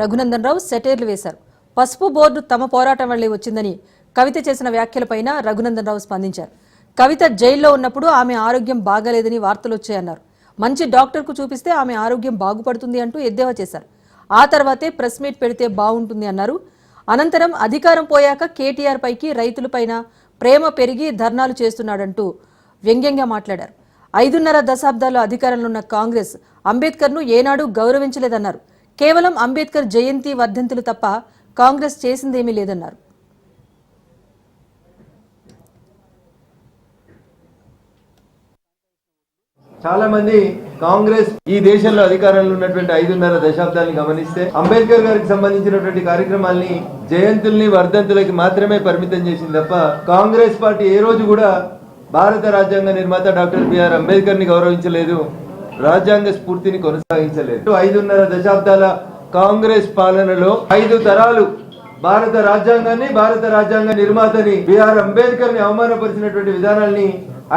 రఘునందన్ రావు సెటైర్లు వేశారు. పసుపు బోర్డు తమ పోరాటం వల్లే వచ్చిందని కవిత చేసిన వ్యాఖ్యలపైన రఘునందన్ రావు స్పందించారు. కవిత జైల్లో ఉన్నప్పుడు ఆమె ఆరోగ్యం బాగాలేదని వార్తలు వచ్చాయన్నారు. మంచి డాక్టర్కు చూపిస్తే ఆమె ఆరోగ్యం బాగుపడుతుంది అంటూ ఎద్దేవా చేశారు. ఆ తర్వాతే ప్రెస్ మీట్ పెడితే బాగుంటుంది అన్నారు. అనంతరం అధికారం పోయాక కేటీఆర్ పైకి రైతులపైన ప్రేమ పెరిగి ధర్నాలు చేస్తున్నాడంటూ వ్యంగ్యంగా మాట్లాడారు. ఐదున్నర దశాబ్దాలు అధికారంలో ఉన్న కాంగ్రెస్ అంబేద్కర్ను ఏనాడు గౌరవించలేదన్నారు. కేవలం అంబేద్కర్ జయంతి వర్ధంతులు తప్ప కాంగ్రెస్ చేసిందేమీ లేదన్నారు. చాలా మంది కాంగ్రెస్ ఈ దేశంలో అధికారంలో ఉన్నటువంటి ఐదున్నర దశాబ్దాన్ని గమనిస్తే అంబేద్కర్ గారికి సంబంధించినటువంటి కార్యక్రమాల్ని జయంతుల్ని వర్ధంతులకి మాత్రమే పరిమితం చేసింది తప్ప కాంగ్రెస్ పార్టీ ఏ రోజు కూడా భారత రాజ్యాంగ నిర్మాత డాక్టర్ బిఆర్ అంబేద్కర్ని గౌరవించలేదు. రాజ్యాంగ స్ఫూర్తిని కొనసాగించలేదు. ఐదున్నర దశాబ్దాల కాంగ్రెస్ పాలనలో ఐదు తరాలు భారత రాజ్యాంగాన్ని భారత రాజ్యాంగ నిర్మాతని బిఆర్ అంబేద్కర్ని అవమానపరిచినటువంటి విధానాల్ని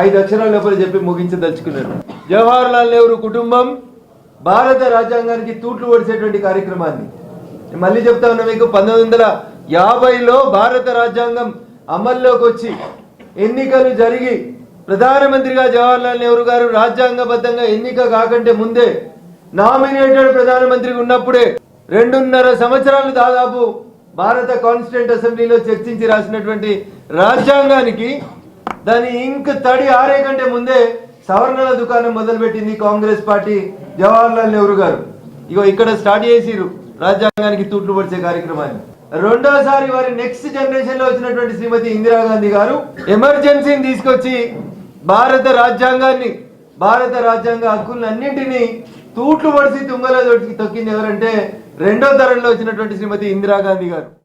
ఐదు అక్షరాల లోపల చెప్పి ముగించదలుచుకున్నారు జవహర్ లాల్ నెహ్రూ కుటుంబం భారత రాజ్యాంగానికి తూట్లు ఒడిసేటువంటి కార్యక్రమాన్ని. మళ్ళీ చెప్తా ఉన్నా మీకు పంతొమ్మిది వందల యాభైలో భారత రాజ్యాంగం అమల్లోకి వచ్చి ఎన్నికలు జరిగి ప్రధానమంత్రిగా జవహర్ లాల్ నెహ్రూ గారు రాజ్యాంగబద్ధంగా ఎన్నిక కాకంటే ముందే నామినేటెడ్ ప్రధానమంత్రిగా ఉన్నప్పుడే రెండున్నర సంవత్సరాలు దాదాపు భారత కాన్స్టిట్యూంట్ అసెంబ్లీలో చర్చించి రాసినటువంటి రాజ్యాంగానికి దాని ఇంక్ తడి ఆరే కంటే ముందే సవర్ణల దుకాణం మొదలుపెట్టింది కాంగ్రెస్ పార్టీ జవహర్ లాల్ నెహ్రూ గారు. ఇగో ఇక్కడ స్టార్ట్ చేసిరు రాజ్యాంగానికి తూట్లు పడిచే కార్యక్రమాన్ని. రెండోసారి వారి నెక్స్ట్ జనరేషన్లో వచ్చినటువంటి శ్రీమతి ఇందిరాగాంధీ గారు ఎమర్జెన్సీని తీసుకొచ్చి భారత రాజ్యాంగాన్ని భారత రాజ్యాంగ హక్కులన్నింటినీ తూట్లు పడిసి తుంగలో తొక్కింది ఎవరంటే రెండో తరంలో వచ్చినటువంటి శ్రీమతి ఇందిరాగాంధీ గారు.